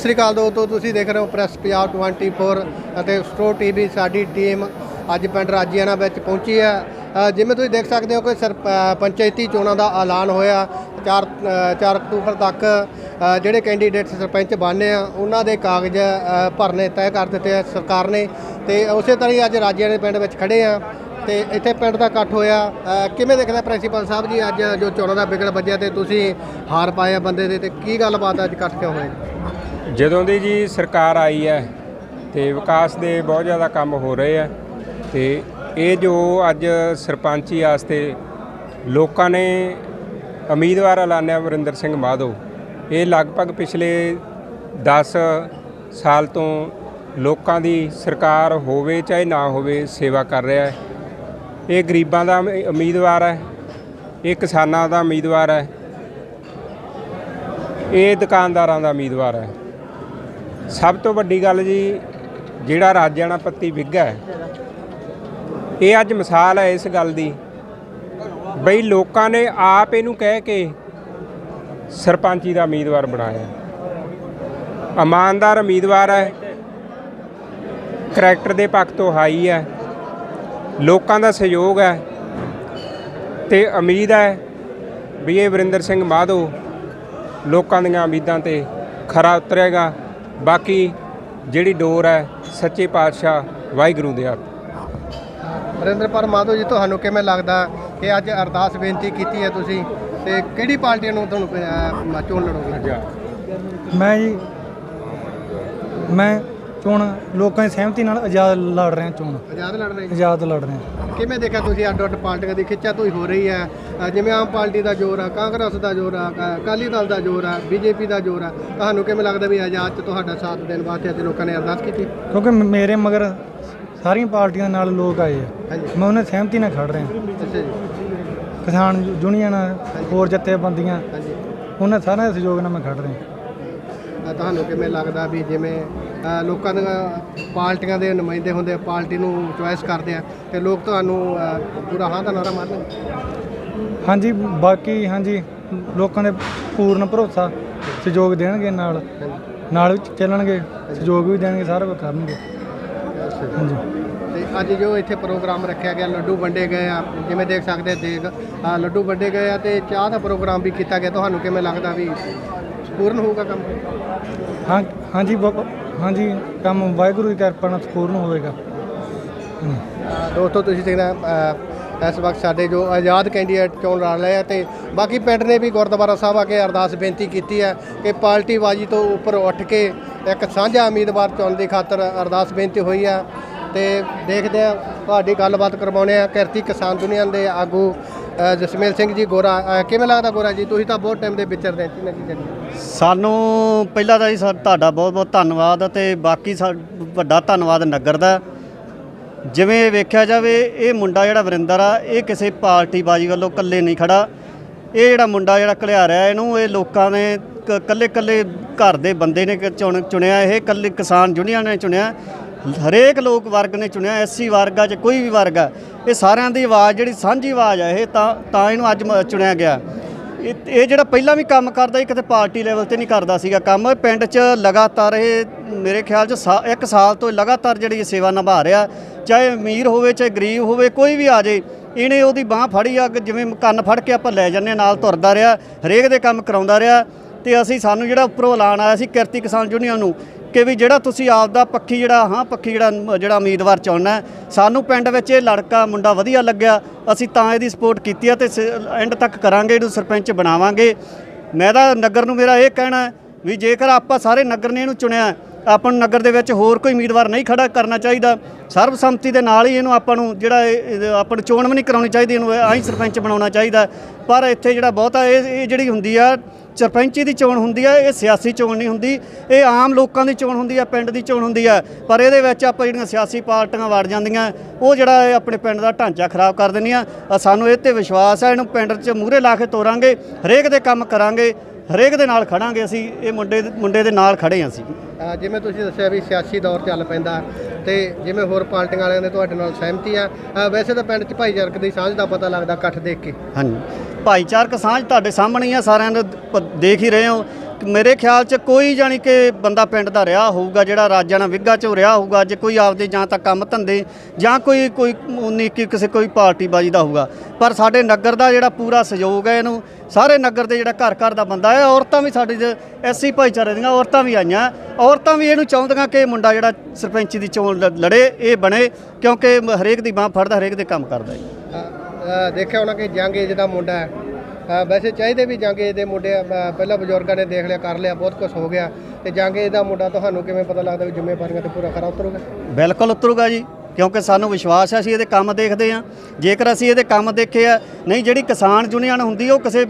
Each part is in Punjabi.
ਸ੍ਰੀ ਅਕਾਲ ਦੋਸਤੋ ਤੁਸੀਂ ਦੇਖ ਰਹੇ ਹੋ ਪ੍ਰੈਸ ਪੰਜਾਬ 24 ਅਤੇ ਸਟੋ ਟੀਵੀ ਸਾਡੀ ਟੀਮ ਅੱਜ ਪਿੰਡ ਰਾਜੀਆਣਾ ਵਿੱਚ ਪਹੁੰਚੀ ਹੈ। ਜਿਵੇਂ ਤੁਸੀਂ ਦੇਖ ਸਕਦੇ ਹੋ ਕਿ ਸਰ ਪੰਚਾਇਤੀ ਚੋਣਾਂ ਦਾ ਐਲਾਨ ਹੋਇਆ 4 4 ਅਕਤੂਬਰ ਤੱਕ। ਜਿਹੜੇ ਕੈਂਡੀਡੇਟ ਸਰਪੰਚ ਬਣਨੇ ਆ ਉਹਨਾਂ ਦੇ ਕਾਗਜ਼ ਭਰਨੇ ਤੈਅ ਕਰ ਦਿੱਤੇ ਆ ਸਰਕਾਰ ਨੇ ਤੇ ਉਸੇ ਤਰ੍ਹਾਂ ਹੀ ਅੱਜ ਰਾਜੀਆਣੇ ਪਿੰਡ ਵਿੱਚ ਖੜੇ ਆ ਤੇ ਇੱਥੇ ਪਿੰਡ ਦਾ ਇਕੱਠ ਹੋਇਆ। ਅ, ਕਿਵੇਂ ਦੇਖਦਾ ਪ੍ਰਿੰਸੀਪਲ ਸਾਹਿਬ ਜੀ ਅੱਜ ਜੋ ਚੋਣਾਂ ਦਾ ਵਿਗੜ ਵੱਜਿਆ ਤੇ ਤੁਸੀਂ ਹਾਰ ਪਾਇਆ ਬੰਦੇ ਦੇ ਤੇ ਕੀ ਗੱਲਬਾਤ ਅੱਜ ਇਕੱਠ ਕਿਉਂ ਹੋਇਆ ਜਦੋਂ ਦੀ ਜੀ ਸਰਕਾਰ ਆਈ ਹੈ ਤੇ ਵਿਕਾਸ ਦੇ ਬਹੁਤ ਜ਼ਿਆਦਾ ਕੰਮ ਹੋ ਰਹੇ ਆ ਤੇ ਇਹ ਜੋ ਅੱਜ ਸਰਪੰਚੀ ਵਾਸਤੇ ਲੋਕਾਂ ਨੇ ਉਮੀਦਵਾਰ ਐਲਾਨਿਆ ਵਰਿੰਦਰ ਸਿੰਘ ਮਾਧੋ, ਇਹ ਲਗਭਗ ਪਿਛਲੇ 10 ਸਾਲ ਤੋਂ ਲੋਕਾਂ ਦੀ ਸਰਕਾਰ ਹੋਵੇ ਚਾਹੇ ਨਾ ਹੋਵੇ ਸੇਵਾ ਕਰ ਰਿਹਾ ਹੈ। ਇਹ ਗਰੀਬਾਂ ਦਾ ਉਮੀਦਵਾਰ ਹੈ, ਇਹ ਕਿਸਾਨਾਂ ਦਾ ਉਮੀਦਵਾਰ ਹੈ, ਇਹ ਦੁਕਾਨਦਾਰਾਂ ਦਾ ਉਮੀਦਵਾਰ ਹੈ। ਸਭ ਤੋਂ ਵੱਡੀ ਗੱਲ ਜੀ, ਜਿਹੜਾ ਰਾਜਾਣਾ ਪੱਤੀ ਵਿੱਗਾ ਇਹ ਅੱਜ ਮਿਸਾਲ ਹੈ ਇਸ ਗੱਲ ਦੀ। ਬਈ ਲੋਕਾਂ ਨੇ ਆਪ ਇਹਨੂੰ ਕਹਿ ਕੇ ਸਰਪੰਚੀ ਦਾ ਉਮੀਦਵਾਰ ਬਣਾਇਆ। ਇਮਾਨਦਾਰ ਉਮੀਦਵਾਰ ਹੈ, ਕਰੈਕਟਰ ਦੇ ਪੱਖ ਤੋਂ ਹਾਈ ਹੈ, ਲੋਕਾਂ ਦਾ ਸਹਿਯੋਗ ਹੈ, ਤੇ ਉਮੀਦ ਹੈ ਵੀ ਇਹ ਵਰਿੰਦਰ ਸਿੰਘ ਮਾਧੋ ਲੋਕਾਂ ਦੀਆਂ ਉਮੀਦਾਂ ਤੇ ਖਰਾ ਉਤਰੇਗਾ। ਬਾਕੀ ਜਿਹੜੀ ਡੋਰ ਹੈ ਸੱਚੇ ਪਾਤਸ਼ਾਹ ਵਾਹਿਗੁਰੂ ਦੇ ਹੱਥ। ਨਰਿੰਦਰਪਾਲ ਮਾਧੋ ਜੀ ਤੁਹਾਨੂੰ ਕਿਵੇਂ ਲੱਗਦਾ ਕਿ ਅੱਜ ਅਰਦਾਸ ਬੇਨਤੀ ਕੀਤੀ ਹੈ ਤੁਸੀਂ ਤੇ ਕਿਹੜੀ ਪਾਰਟੀ ਨੂੰ ਤੁਹਾਨੂੰ ਚੋਣ ਲੜੋਗੇ? ਮੈਂ ਜੀ ਮੈਂ ਚੋਣ ਲੋਕਾਂ ਦੀ ਸਹਿਮਤੀ ਨਾਲ ਆਜ਼ਾਦ ਲੜ ਰਿਹਾ ਚੋਣ। ਆਜ਼ਾਦ ਲੜ ਰਹੇ ਆਜ਼ਾਦ ਲੜ ਰਿਹਾ। ਕਿਵੇਂ ਦੇਖਿਆ ਤੁਸੀਂ ਅੱਡ ਅੱਡ ਪਾਰਟੀਆਂ ਦੀ ਖਿੱਚਾ ਤੋਈ ਹੋ ਰਹੀ ਹੈ? ਜਿਵੇਂ ਆਮ ਪਾਰਟੀ ਦਾ ਜ਼ੋਰ ਆ ਕਾਂਗਰਸ ਦਾ ਜ਼ੋਰ ਆ ਅ- ਅਕਾਲੀ ਦਲ ਦਾ ਜ਼ੋਰ ਆ ਬੀਜੇਪੀ ਦਾ ਜ਼ੋਰ ਆ ਤੁਹਾਨੂੰ ਕਿਵੇਂ ਲੱਗਦਾ ਵੀ ਆਜ਼ਾਦ ਚ ਤੁਹਾਡਾ ਸਾਥ ਦੇਣ ਵਾਸਤੇ ਅੱਜ ਲੋਕਾਂ ਨੇ ਅਰਦਾਸ ਕੀਤੀ? ਕਿਉਂਕਿ ਮ- ਮੇਰੇ ਮਗਰ ਸਾਰੀਆਂ ਪਾਰਟੀਆਂ ਨਾਲ ਲੋਕ ਆਏ ਆ। ਹਾਂਜੀ। ਮੈਂ ਉਹਨਾਂ ਦੀ ਸਹਿਮਤੀ ਨਾਲ ਖੜ ਰਿਹਾ। ਅੱਛਾ ਜੀ। ਕਿਸਾਨ ਯੂਨੀਅਨ ਹੋਰ ਜਥੇਬੰਦੀਆਂ ਹਾਂਜੀ। ਉਹਨਾਂ ਸਾਰਿਆਂ ਦੇ ਸਹਿਯੋਗ ਨਾਲ ਮੈਂ ਖੜ ਰਿਹਾ। ਤੁਹਾਨੂੰ ਕਿਵੇਂ ਲੱਗਦਾ ਵੀ ਜਿਵੇਂ ਲੋਕਾਂ ਦੀਆਂ ਪਾਰਟੀਆਂ ਦੇ ਨੁਮਾਇੰਦੇ ਹੁੰਦੇ ਆ ਪਾਰਟੀ ਨੂੰ ਚੁਆਇਸ ਕਰਦੇ ਆ ਤੇ ਲੋਕ ਤੁਹਾਨੂੰ ਪੂਰਾ ਹਾਂ ਦਾ ਨਾਰਾ ਮਾਰਨਗੇ? ਹਾਂਜੀ ਬਾਕੀ ਹਾਂਜੀ ਲੋਕਾਂ ਦੇ ਪੂਰਨ ਭਰੋਸਾ ਸਹਿਯੋਗ ਦੇਣਗੇ ਨਾਲ। ਨਾਲ ਚੱਲਣਗੇ ਸਹਿਯੋਗ ਵੀ ਦੇਣਗੇ ਸਾਰਾ ਕੁਝ ਕਰਨਗੇ। ਹਾਂਜੀ। ਤੇ ਅੱਜ ਜੋ ਇੱਥੇ ਪ੍ਰੋਗਰਾਮ ਰੱਖਿਆ ਗਿਆ ਲੱਡੂ ਵੰਡੇ ਗਏ ਆ ਜਿਵੇਂ ਦੇਖ ਸਕਦੇ ਦੇਖ ਲੱਡੂ ਵੰਡੇ ਗਏ ਆ ਤੇ ਚਾਹ ਦਾ ਪ੍ਰੋਗਰਾਮ ਵੀ ਕੀਤਾ ਗਿਆ ਤੁਹਾਨੂੰ ਕਿਵੇਂ ਲੱਗਦਾ ਵੀ ਪੂਰਨ ਹੋਊਗਾ ਕੰਮ? ਹਾਂ ਹਾਂਜੀ ਬਾਬਾ ਹਾਂਜੀ ਕੰਮ ਵਾਹਿਗੁਰੂ ਦੀ ਕਿਰਪਾ ਨਾਲ ਸੰਪੂਰਨ ਹੋਵੇਗਾ। ਦੋਸਤੋ ਤੁਸੀਂ ਦੇਖਣਾ ਇਸ ਵਕਤ ਸਾਡੇ ਜੋ ਆਜ਼ਾਦ ਕੈਂਡੀਡੇਟ ਚੋਣ ਲੜ ਰਹੇ ਆ ਤੇ ਬਾਕੀ ਪਿੰਡ ਨੇ ਵੀ ਗੁਰਦੁਆਰਾ ਸਾਹਿਬ ਆ ਕੇ ਅਰਦਾਸ ਬੇਨਤੀ ਕੀਤੀ ਹੈ ਕਿ ਪਾਰਟੀਬਾਜ਼ੀ ਤੋਂ ਉੱਪਰ ਉੱਠ ਕੇ ਇੱਕ ਸਾਂਝਾ ਉਮੀਦਵਾਰ ਚੁਣਨ ਦੀ ਖਾਤਰ ਅਰਦਾਸ ਬੇਨਤੀ ਹੋਈ ਆ ਤੇ ਦੇਖਦੇ ਆ ਤੁਹਾਡੀ ਗੱਲਬਾਤ ਕਰਵਾਉਣੇ ਆ ਕਿਰਤੀ ਕਿਸਾਨ ਦੁਨੀਆ ਦੇ ਆਗੂ ਜਸਮੇਲ ਸਿੰਘ ਜੀ ਗੋਰਾ ਕਿਵੇਂ ਲੱਗਦਾ ਗੋਰਾ ਜੀ? ਤੁਸੀਂ ਤਾਂ ਬਹੁਤ ਟਾਈਮ ਦੇ ਵਿਚਰਦੇ ਸੀ ਨਾ ਕੀ ਕਰੀਏ ਸਾਨੂੰ ਪਹਿਲਾਂ ਤਾਂ ਜੀ ਸਾ- ਤੁਹਾਡਾ ਬਹੁਤ ਬਹੁਤ ਧੰਨਵਾਦ ਅਤੇ ਬਾਕੀ ਸਾ ਵੱਡਾ ਧੰਨਵਾਦ ਨਗਰ ਦਾ। ਜਿਵੇਂ ਵੇਖਿਆ ਜਾਵੇ, ਇਹ ਮੁੰਡਾ ਜਿਹੜਾ ਵਰਿੰਦਰ ਆ, ਇਹ ਕਿਸੇ ਪਾਰਟੀ ਬਾਜੀ ਵੱਲੋਂ ਇਕੱਲੇ ਨਹੀਂ ਖੜਾ। ਇਹ ਜਿਹੜਾ ਮੁੰਡਾ ਜਿਹੜਾ ਘਲਿਆ ਰਿਹਾ ਇਹਨੂੰ ਇਹ ਲੋਕਾਂ ਨੇ ਕ ਕੱਲੇ ਕੱਲੇ ਘਰ ਦੇ ਬੰਦੇ ਨੇ ਕਿ ਚੁਣ ਚੁਣਿਆ, ਇਹ ਕੱਲੇ ਕਿਸਾਨ ਯੂਨੀਅਨ ਨੇ ਚੁਣਿਆ। ਹਰੇਕ ਲੋਕ ਵਰਗ ਨੇ ਚੁਣਿਆ, ਐਸਸੀ ਵਰਗ ਆ ਜਾਂ ਕੋਈ ਵੀ ਵਰਗ ਆ, ਇਹ ਸਾਰਿਆਂ ਦੀ ਆਵਾਜ਼ ਜਿਹੜੀ ਸਾਂਝੀ ਆਵਾਜ਼ ਆ, ਇਹ ਤਾਂ ਤਾਂ ਇਹਨੂੰ ਅੱਜ ਮ- ਚੁਣਿਆ ਗਿਆ। ਇਹ ਇਹ ਜਿਹੜਾ ਪਹਿਲਾਂ ਵੀ ਕੰਮ ਕਰਦਾ ਸੀ ਕਿਤੇ ਪਾਰਟੀ ਲੈਵਲ ਤੇ ਨਹੀਂ ਕਰਦਾ ਸੀਗਾ ਕੰਮ। ਪਿੰਡ 'ਚ ਲਗਾਤਾਰ ਇਹ ਮੇਰੇ ਖਿਆਲ 'ਚ ਸਾ- ਇੱਕ ਸਾਲ ਤੋਂ ਲਗਾਤਾਰ ਜਿਹੜੀ ਇਹ ਸੇਵਾ ਨਿਭਾ ਰਿਹਾ। ਚਾਹੇ ਅਮੀਰ ਹੋਵੇ, ਚਾਹੇ ਗਰੀਬ ਹੋਵੇ, ਕੋਈ ਵੀ ਆ ਜੇ, ਇਹਨੇ ਉਹਦੀ ਬਾਹ ਫੜੀ ਆ ਕਿ ਜਿਵੇਂ ਕੰਨ ਫੜ ਕੇ ਆਪਾਂ ਲੈ ਜੰਨੇ ਨਾਲ ਤੁਰਦਾ ਰਿਹਾ, ਹਰੇਕ ਦੇ ਕੰਮ ਕਰਾਉਂਦਾ ਰਿਹਾ। ਤੇ ਅਸੀਂ ਸਾਨੂੰ ਜਿਹੜਾ ਉੱਪਰੋਂ ਐਲਾਨ ਆਇਆ ਸੀ ਕਿਰਤੀ ਕਿਸਾਨ ਯੂਨੀਅਨ ਨੂੰ ਕਿ ਵੀ ਜਿਹੜਾ ਤੁਸੀਂ ਆਪ ਦਾ ਪੱਖੀ ਜਿਹੜਾ, ਹਾਂ, ਪੱਖੀ ਜਿਹੜਾ ਜਿਹੜਾ ਉਮੀਦਵਾਰ ਚੁਣਨਾ ਸਾਨੂੰ ਪਿੰਡ ਵਿੱਚ ਇਹ ਲੜਕਾ ਮੁੰਡਾ ਵਧੀਆ ਲੱਗਿਆ, ਅਸੀਂ ਤਾਂ ਇਹਦੀ ਸਪੋਰਟ ਕੀਤੀ ਹੈ ਤੇ ਐਂਡ ਤੱਕ ਕਰਾਂਗੇ, ਇਹਨੂੰ ਸਰਪੰਚ ਬਣਾਵਾਂਗੇ। ਮੈਂ ਤਾਂ ਨਗਰ ਨੂੰ ਮੇਰਾ ਇਹ ਕਹਿਣਾ ਵੀ ਜੇਕਰ ਆਪਾਂ ਸਾਰੇ ਨਗਰ ਨੇ ਇਹਨੂੰ ਚੁਣਿਆ ਆਪਾਂ ਨੂੰ ਨਗਰ ਦੇ ਵਿੱਚ ਹੋਰ ਕੋਈ ਉਮੀਦਵਾਰ ਨਹੀਂ ਖੜਾ ਕਰਨਾ ਚਾਹੀਦਾ। ਸਰਬਸੰਮਤੀ ਦੇ ਨਾਲ ਹੀ ਇਹਨੂੰ ਆਪਾਂ ਨੂੰ ਜਿਹੜਾ ਇਹ- ਆਪਾਂ ਨੂੰ ਚੋਣ ਵੀ ਨਹੀਂ ਕਰਾਉਣੀ ਚਾਹੀਦੀ, ਇਹਨੂੰ ਆਹੀ ਸਰਪੰਚ ਬਣਾਉਣਾ ਚਾਹੀਦਾ। ਪਰ ਇੱਥੇ ਜਿਹੜਾ ਬਹੁਤਾ ਇਹ ਇਹ ਜਿਹੜੀ ਹੁੰਦੀ ਆ ਸਰਪੰਚੀ ਦੀ ਚੋਣ ਹੁੰਦੀ ਆ ਇਹ ਸਿਆਸੀ ਚੋਣ ਨਹੀਂ ਹੁੰਦੀ ਇਹ ਆਮ ਲੋਕਾਂ ਦੀ ਚੋਣ ਹੁੰਦੀ ਆ ਪਿੰਡ ਦੀ ਚੋਣ ਹੁੰਦੀ ਆ ਪਰ ਇਹਦੇ ਵਿੱਚ ਆਪਾਂ ਜਿਹੜੀਆਂ ਸਿਆਸੀ ਪਾਰਟੀਆਂ ਵੜ ਜਾਂਦੀਆਂ ਉਹ ਜਿਹੜਾ ਇਹ ਆਪਣੇ ਪਿੰਡ ਦਾ ਢਾਂਚਾ ਖਰਾਬ ਕਰ ਦਿੰਦੀਆਂ। ਸਾਨੂੰ ਇਹ ਤੇ ਵਿਸ਼ਵਾਸ ਹੈ ਇਹਨੂੰ ਪਿੰਡ 'ਚ ਮੂਹਰੇ ਲਾ ਕੇ ਤੋਰਾਂਗੇ ਹਰੇਕ ਦੇ ਕੰਮ ਕਰਾਂਗੇ ਹਰੇਕ ਦੇ ਨਾਲ ਖੜਾਂਗੇ ਅਸੀਂ ਇਹ ਮੁੰਡੇ ਮੁੰਡੇ ਦੇ ਨਾਲ ਖੜੇ ਹਾਂ ਅਸੀਂ। ਜਿਵੇਂ ਤੁਸੀਂ ਦੱਸਿਆ ਵੀ ਸਿਆਸੀ ਦੌਰ ਚੱਲ ਪੈਂਦਾ ਤੇ ਜਿਵੇਂ ਹੋਰ ਪਾਰਟੀਆਂ ਵਾਲਿਆਂ ਦੇ ਤੁਹਾਡੇ ਨਾਲ ਸਹਿਮਤੀ ਆ ਵੈਸੇ ਤਾਂ ਪਿੰਡ 'ਚ ਭਾਈਚਾਰਕ ਦੀ ਸਾਂਝ ਦਾ ਪਤਾ ਲੱਗਦਾ ਇਕੱਠ ਦੇਖ ਕੇ। ਹਾਂਜੀ। ਭਾਈਚਾਰਕ ਸਾਂਝ ਤੁਹਾਡੇ ਸਾਹਮਣੇ ਹੀ ਆ, ਸਾਰਿਆਂ ਨੂੰ ਪ- ਦੇਖ ਹੀ ਰਹੇ ਹੋ। ਮੇਰੇ ਖਿਆਲ 'ਚ ਕੋਈ ਜਾਣੀ ਕਿ ਬੰਦਾ ਪਿੰਡ ਦਾ ਰਿਹਾ ਹੋਊਗਾ, ਜਿਹੜਾ ਰਾਜਾਂ ਨਾਲ ਵਿੱਗਾ 'ਚੋਂ ਰਿਹਾ ਹੋਊਗਾ, ਜੇ ਕੋਈ ਆਪਦੇ ਜਾਂ ਤਾਂ ਕੰਮ ਧੰਦੇ ਜਾਂ ਕੋਈ ਕੋਈ ਉਨੀ ਇੱਕੀ ਕਿਸੇ ਕੋਈ ਪਾਰਟੀਬਾਜ਼ੀ ਦਾ ਹੋਊਗਾ। ਪਰ ਸਾਡੇ ਨਗਰ ਦਾ ਜਿਹੜਾ ਪੂਰਾ ਸਹਿਯੋਗ ਹੈ ਇਹਨੂੰ, ਸਾਰੇ ਨਗਰ ਦੇ ਜਿਹੜਾ ਘਰ ਘਰ ਦਾ ਬੰਦਾ ਹੈ, ਔਰਤਾਂ ਵੀ ਸਾਡੇ ਐਸਸੀ ਭਾਈਚਾਰੇ ਦੀਆਂ ਔਰਤਾਂ ਵੀ ਆਈਆਂ। ਔਰਤਾਂ ਵੀ ਇਹਨੂੰ ਚਾਹੁੰਦੀਆਂ ਕਿ ਇਹ ਮੁੰਡਾ ਜਿਹੜਾ ਸਰਪੰਚੀ ਦੀ ਚੋਣ ਲ- ਲੜੇ, ਇਹ ਬਣੇ, ਕਿਉਂਕਿ ਮ- ਹਰੇਕ ਦੀ ਬਾਹ ਫੜਦਾ, ਹਰੇਕ ਦੇ ਕੰਮ ਕਰਦਾ ਹੈ। ਦੇਖਿਆ ਹੋਣਾ ਕਿ ਜੰਗ ਏਜ ਦਾ ਮੁੰਡਾ ਹੈ। ਵੈਸੇ ਚਾਹੀਦੇ ਵੀ ਜੰਗ ਏਜ ਦੇ ਮੁੰਡੇ ਪਹਿਲਾਂ ਬਜ਼ੁਰਗਾਂ ਨੇ ਦੇਖ ਲਿਆ, ਕਰ ਲਿਆ, ਬਹੁਤ ਕੁਝ ਹੋ ਗਿਆ। ਤੇ ਜੰਗ ਏਜ ਦਾ ਮੁੰਡਾ ਤੁਹਾਨੂੰ ਕਿਵੇਂ ਪਤਾ ਲੱਗਦਾ ਵੀ ਜ਼ਿੰਮੇਵਾਰੀਆਂ ਤੇ ਪੂਰਾ ਖਰਾ ਉਤਰੂਗਾ? ਬਿਲਕੁਲ ਉਤਰੂਗਾ ਜੀ, ਕਿਉਂਕਿ ਸਾਨੂੰ ਵਿਸ਼ਵਾਸ ਹੈ ਅਸੀਂ ਇਹਦੇ ਕੰਮ ਦੇਖਦੇ ਹਾਂ। ਜੇਕਰ ਅਸੀਂ ਇਹਦੇ ਕੰਮ ਦੇਖੇ ਆ, ਨਹੀਂ, ਜਿਹੜੀ ਕਿਸਾਨ ਯੂਨੀਅਨ ਹੁੰਦੀ ਉਹ ਕਿਸੇ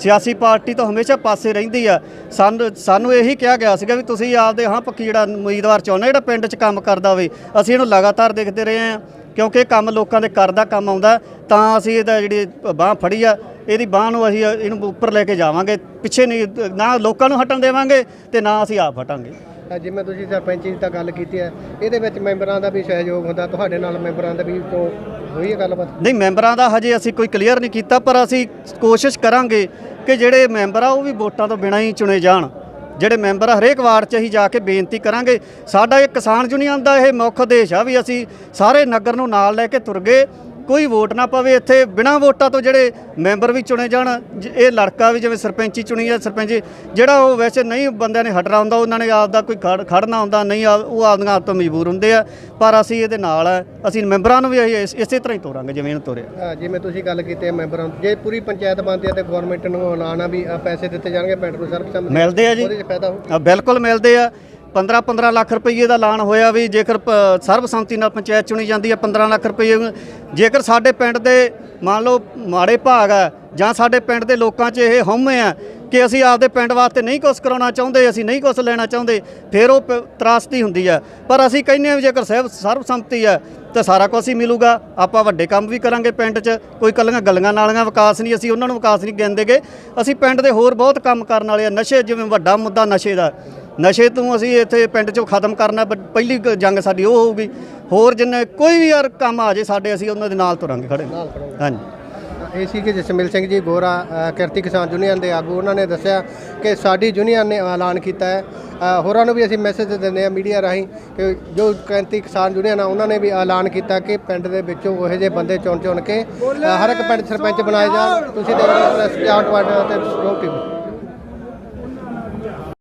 ਸਿਆਸੀ ਪਾਰਟੀ ਤੋਂ ਹਮੇਸ਼ਾ ਪਾਸੇ ਰਹਿੰਦੀ ਆ। ਸਾਨੂੰ ਸਾਨੂੰ ਇਹੀ ਕਿਹਾ ਗਿਆ ਸੀਗਾ ਵੀ ਤੁਸੀਂ ਆਪਦੇ, ਹਾਂ, ਪੱਕੀ ਜਿਹੜਾ ਉਮੀਦਵਾਰ ਚਾਹੁੰਦੇ ਜਿਹੜਾ ਪਿੰਡ 'ਚ ਕੰਮ ਕਰਦਾ ਹੋਵੇ, ਅਸੀਂ ਇਹਨੂੰ ਲਗਾਤਾਰ ਦੇਖਦੇ ਰਹੇ ਹਾਂ। ਕਿਉਂਕਿ ਇਹ ਕੰਮ ਲੋਕਾਂ ਦੇ ਕਰਦਾ ਕੰਮ ਆਉਂਦਾ ਤਾਂ ਅਸੀਂ ਇਹਦਾ ਜਿਹੜੀ ਬਾਹ ਫੜੀ ਆ ਇਹਦੀ ਬਾਹ ਨੂੰ ਅਸੀਂ ਇਹਨੂੰ ਉੱਪਰ ਲੈ ਕੇ ਜਾਵਾਂਗੇ ਪਿੱਛੇ ਨਹੀਂ ਨਾ ਲੋਕਾਂ ਨੂੰ ਹਟਣ ਦੇਵਾਂਗੇ ਤੇ ਨਾ ਅਸੀਂ ਆਪ ਹਟਾਂਗੇ। ਜਿਵੇਂ ਤੁਸੀਂ ਸਰਪੰਚੀ ਦੀ ਤਾਂ ਗੱਲ ਕੀਤੀ ਹੈ ਇਹਦੇ ਵਿੱਚ ਮੈਂਬਰਾਂ ਦਾ ਵੀ ਸਹਿਯੋਗ ਹੁੰਦਾ ਤੁਹਾਡੇ ਨਾਲ ਮੈਂਬਰਾਂ ਦਾ ਵੀ ਤੋਂ ਹੋਈ ਹੈ ਗੱਲਬਾਤ? ਨਹੀਂ ਮੈਂਬਰਾਂ ਦਾ ਹਜੇ ਅਸੀਂ ਕੋਈ ਕਲੀਅਰ ਨਹੀਂ ਕੀਤਾ ਪਰ ਅਸੀਂ ਕੋਸ਼ਿਸ਼ ਕਰਾਂਗੇ ਕਿ ਜਿਹੜੇ ਮੈਂਬਰ ਆ ਉਹ ਵੀ ਵੋਟਾਂ ਤੋਂ ਬਿਨਾਂ ਹੀ ਚੁਣੇ ਜਾਣ। ਜਿਹੜੇ ਮੈਂਬਰ ਆ, ਹਰੇਕ ਵਾਰਡ 'ਚ ਅਸੀਂ ਜਾ ਕੇ ਬੇਨਤੀ ਕਰਾਂਗੇ। ਸਾਡਾ ਇਹ ਕਿਸਾਨ ਯੂਨੀਅਨ ਦਾ ਇਹ ਮੁੱਖ ਉਦੇਸ਼ ਆ ਵੀ ਅਸੀਂ ਸਾਰੇ ਨਗਰ ਨੂੰ ਨਾਲ ਲੈ ਕੇ ਤੁਰ ਗਏ। ਕੋਈ ਵੋਟ ਨਾ ਪਵੇ ਇੱਥੇ ਬਿਨਾਂ ਵੋਟਾਂ ਤੋਂ ਜਿਹੜੇ ਮੈਂਬਰ ਵੀ ਚੁਣੇ ਜਾਣ ਜ- ਇਹ ਲੜਕਾ ਵੀ ਜਿਵੇਂ ਸਰਪੰਚੀ ਚੁਣੀ ਹੈ ਸਰਪੰਚ ਜਿਹੜਾ ਉਹ ਵੈਸੇ ਨਹੀਂ ਬੰਦਿਆਂ ਨੇ ਹਟਣਾ ਹੁੰਦਾ ਉਹਨਾਂ ਨੇ ਆਪ ਦਾ ਕੋਈ ਖੜ- ਖੜਨਾ ਹੁੰਦਾ ਨਹੀਂ ਆ- ਉਹ ਆਪਦੀਆਂ ਆਪ ਤੋਂ ਮਜਬੂਰ ਹੁੰਦੇ ਆ ਪਰ ਅਸੀਂ ਇਹਦੇ ਨਾਲ ਆ ਅਸੀਂ ਮੈਂਬਰਾਂ ਨੂੰ ਵੀ ਅਸੀਂ ਇਸ- ਇਸੇ ਤਰ੍ਹਾਂ ਹੀ ਤੋਰਾਂਗੇ ਜਿਵੇਂ ਇਹਨੂੰ ਤੋਰਿਆ। ਅ, ਜਿਵੇਂ ਤੁਸੀਂ ਗੱਲ ਕੀਤੀ ਹੈ ਮੈਂਬਰਾਂ ਨੂੰ, ਜੇ ਪੂਰੀ ਪੰਚਾਇਤ ਬਣਦੀ ਹੈ ਤੇ ਗਵਰਨਮੈਂਟ ਨੂੰ ਐਲਾਨ ਆ ਵੀ ਅ, ਪੈਸੇ ਦਿੱਤੇ ਜਾਣਗੇ ਪਿੰਡ ਨੂੰ ਸਰਬਸੰਮਤੀ ਮਿਲਦੇ ਆ ਜੀ। ਉਹਦੇ 'ਚ ਫਾਇਦਾ ਹੋ ਆ ਬਿਲਕੁਲ ਮਿਲਦੇ ਆ। 15 15 ਲੱਖ ਰੁਪਏ ਦਾ ਐਲਾਨ ਹੋਇਆ ਵੀ ਜੇਕਰ ਪ- ਸਰਬਸੰਮਤੀ ਨਾਲ ਪੰਚਾਇਤ ਚੁਣੀ ਜਾਂਦੀ ਹੈ 15 ਲੱਖ ਰੁਪਏ ਜੇਕਰ ਸਾਡੇ ਪਿੰਡ ਦੇ ਮੰਨ ਲਓ ਮਾੜੇ ਭਾਗ ਆ ਜਾਂ ਸਾਡੇ ਪਿੰਡ ਦੇ ਲੋਕਾਂ 'ਚ ਇਹ ਹਉਮੈ ਆ ਕਿ ਅਸੀਂ ਆਪਦੇ ਪਿੰਡ ਵਾਸਤੇ ਨਹੀਂ ਕੁਝ ਕਰਾਉਣਾ ਚਾਹੁੰਦੇ, ਅਸੀਂ ਨਹੀਂ ਕੁਝ ਲੈਣਾ ਚਾਹੁੰਦੇ, ਫਿਰ ਉਹ ਪ- ਤਰਾਸਦੀ ਹੁੰਦੀ ਆ ਪਰ ਅਸੀਂ ਕਹਿੰਦੇ ਹਾਂ ਵੀ ਜੇਕਰ ਸਰਬ ਸਰਬਸੰਮਤੀ ਆ ਤਾਂ ਸਾਰਾ ਕੁਝ ਹੀ ਮਿਲੂਗਾ, ਆਪਾਂ ਵੱਡੇ ਕੰਮ ਵੀ ਕਰਾਂਗੇ ਪਿੰਡ 'ਚ, ਕੋਈ ਕੱਲੀਆਂ ਗਲੀਆਂ ਨਾਲੀਆਂ ਵਿਕਾਸ ਨਹੀਂ, ਅਸੀਂ ਉਹਨਾਂ ਨੂੰ ਵਿਕਾਸ ਨਹੀਂ ਕਹਿੰਦੇਗੇ ਅਸੀਂ ਪਿੰਡ ਦੇ ਹੋਰ ਬਹੁਤ ਕੰਮ ਕਰਨ ਵਾਲੇ ਆ ਨਸ਼ੇ ਜਿਵੇਂ ਵੱਡਾ ਮੁੱਦਾ ਨਸ਼ੇ ਦਾ। ਨਸ਼ੇ ਤੋਂ ਅਸੀਂ ਇੱਥੇ ਪਿੰਡ 'ਚੋਂ ਖਤਮ ਕਰਨਾ ਪਹਿਲੀ ਜੰਗ ਸਾਡੀ ਉਹ ਹੋਊਗੀ। ਹੋਰ ਜਿੰਨੇ ਕੋਈ ਵੀ ਯਾਰ ਕੰਮ ਆ ਜੇ ਸਾਡੇ ਅਸੀਂ ਉਹਨਾਂ ਦੇ ਨਾਲ ਤੁਰਾਂਗੇ ਖੜੇ। ਹਾਂਜੀ। ਇਹ ਸੀ ਕਿ ਜਸਮਿਲ ਸਿੰਘ ਜੀ ਅ, ਕਿਰਤੀ ਕਿਸਾਨ ਯੂਨੀਅਨ ਦੇ ਆਗੂ ਉਹਨਾਂ ਨੇ ਦੱਸਿਆ ਕਿ ਸਾਡੀ ਯੂਨੀਅਨ ਨੇ ਐਲਾਨ ਕੀਤਾ ਹੈ। ਹੋਰਾਂ ਨੂੰ ਵੀ ਅਸੀਂ ਮੈਸੇਜ ਦਿੰਦੇ ਆ ਮੀਡੀਆ ਰਾਹੀਂ ਕਿ ਜੋ ਕਿਰਤੀ ਕਿਸਾਨ ਯੂਨੀਅਨ ਆ ਉਹਨਾਂ ਨੇ ਵੀ ਐਲਾਨ ਕੀਤਾ ਕਿ ਪਿੰਡ ਦੇ ਵਿੱਚੋਂ ਉਹੋ ਜਿਹੇ ਬੰਦੇ ਚੁਣ ਚੁਣ ਕੇ ਹਰ ਇੱਕ ਪਿੰਡ ਸਰਪੰਚ ਬਣਾਏ ਜਾਣ। ਤੁਸੀਂ ਦੇਖ ਰਹੇ ਹੋ ਪ੍ਰੈਸ ਪੰਜਾਬ ਟਵਾਟਰ ਤੇ ਸਟੋਕ ਟੀਵੀ